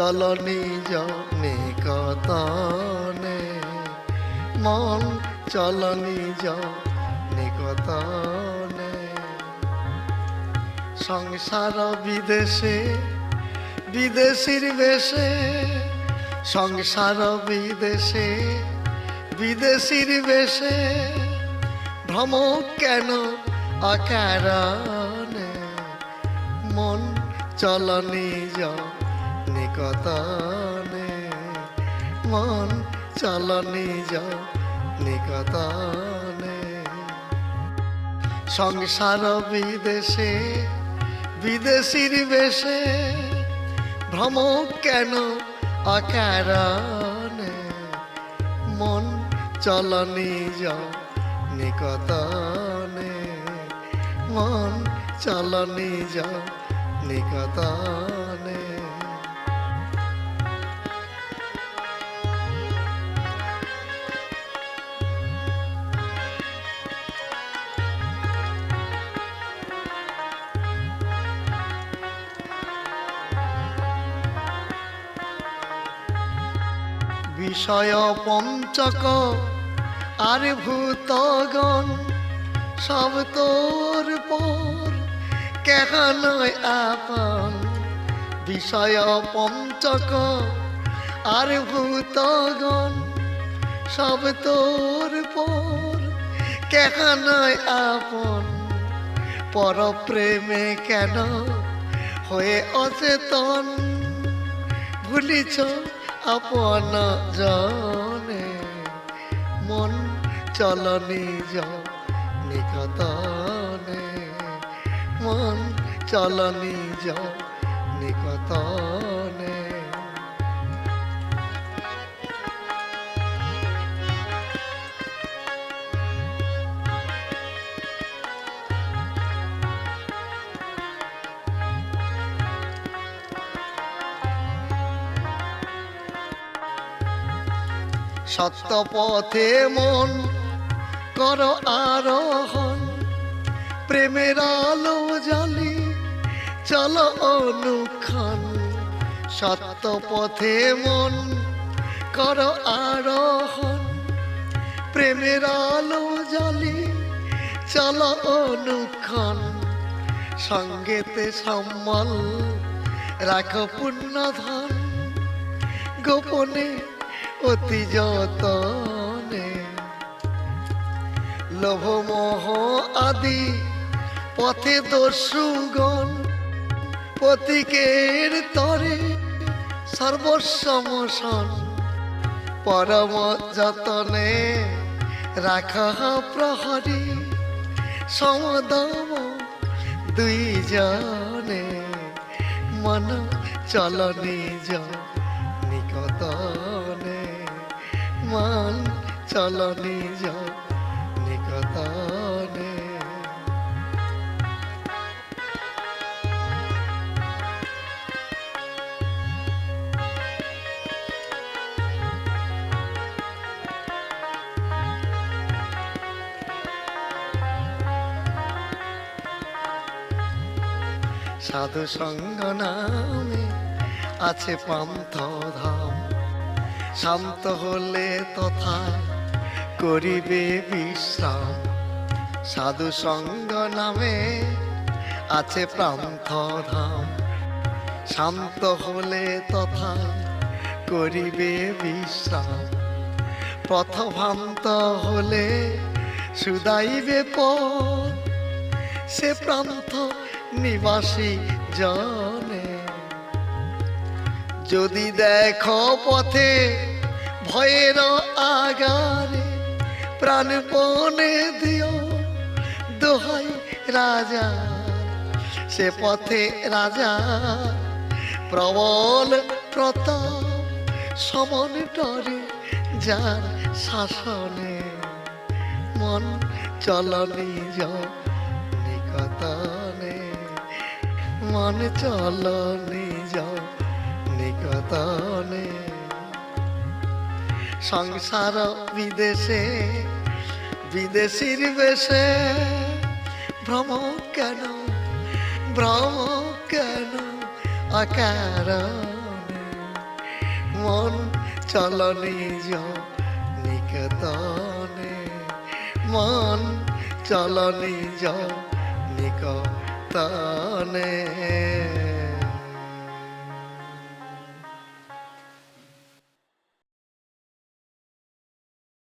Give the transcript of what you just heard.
চল নিজ নিকতনে মন চল নিজ নিকতনে সংসার বিদেশে, বিদেশির বেশে, সংসার বিদেশে, বিদেশির বেশে ভ্রম কেন অকারণে? মন চল নিজ নিকতনে মন চল নিজ নিকতনে সংসার বিদেশে, বিদেশির বেশে ভ্রম কেন অকারণে? মন চল নিজ নিকতনে মন চল নিজ নিকতনে বিষয় পঞ্চক, আর ভূতগণ সব তোর পর। কেন আপন বিষয় পঞ্চক, আর ভূতগণ সব তোর পর। কেন আপন পর প্রেমে কেন হয়ে অচেতন? ভুলিছ আপন জনে মন চলনি যিকতনে মন চলনি যিকতনে সত্য পথে মন কর আরোহণ, প্রেমের আলো জালি চল অনুক্ষণ। সত্য পথে মন কর আরোহণ, প্রেমের আলো জালি চল অনুক্ষণ। সঙ্গেতে সম্বল রাখ পুণ্য ধন গোপনে অতি যতনে। লোভ মোহ আদি পথে দস্যুগণ পতিকের তরে সর্বসমসন পরম যতনে রাখা প্রহরী, সমদম দুই জনে মন চল নিজ চল নিজ নিকতনে সাধু সঙ্গ নামে আছে পান্থ ধাম শান্ত হলে তথা করিবে বিশ্রাম সাধু সঙ্গ নামে আছে প্রান্ত ধাম শান্ত হলে তথা করিবে বিশ্রাম পথভ্রান্ত হলে সুদাইবে পথ। সে প্রান্ত নিবাসী জনে। যদি দেখো পথে ভয়ের আগারে প্রাণপণে দিও, দোহাই রাজা। সে পথে রাজা, প্রবল প্রতাপ, সমন ডরে যার শাসনে। মন চল নিজ নিকতনে মন চল নিজ নিকতনে সংসার বিদেশে, বিদেশির বেশে। ভ্রম কেন ভ্রম কেন অকারণে? মন চল নিজ নিকেতনে মন চল নিজ নিকতনে